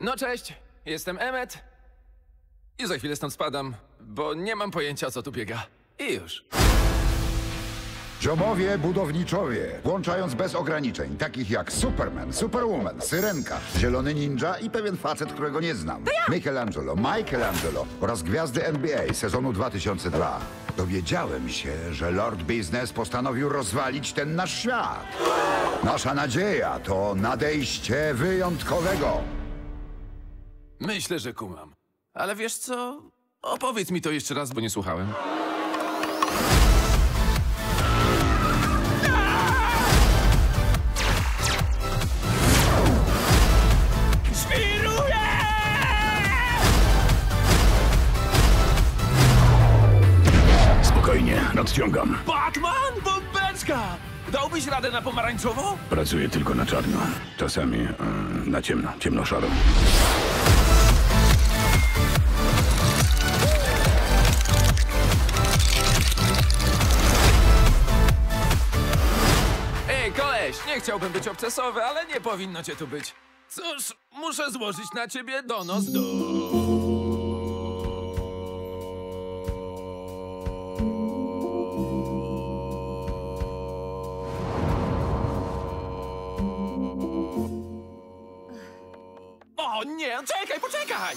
No cześć, jestem Emmet. I za chwilę stąd spadam, bo nie mam pojęcia co tu biega. I już. Dziobowie budowniczowie, włączając bez ograniczeń, takich jak Superman, Superwoman, Syrenka, Zielony Ninja i pewien facet, którego nie znam. Michelangelo, Michelangelo oraz gwiazdy NBA sezonu 2002. Dowiedziałem się, że Lord Business postanowił rozwalić ten nasz świat. Nasza nadzieja to nadejście wyjątkowego. Myślę, że kumam. Ale wiesz co? Opowiedz mi to jeszcze raz, bo nie słuchałem. Spokojnie, nadciągam. Batman? Bombeczka! Dałbyś radę na pomarańczowo? Pracuję tylko na czarno. Czasami e, na ciemno, ciemnoszaro. Ej, koleś, nie chciałbym być obcesowy, ale nie powinno cię tu być. Cóż, muszę złożyć na ciebie donos do... O nie, czekaj, poczekaj!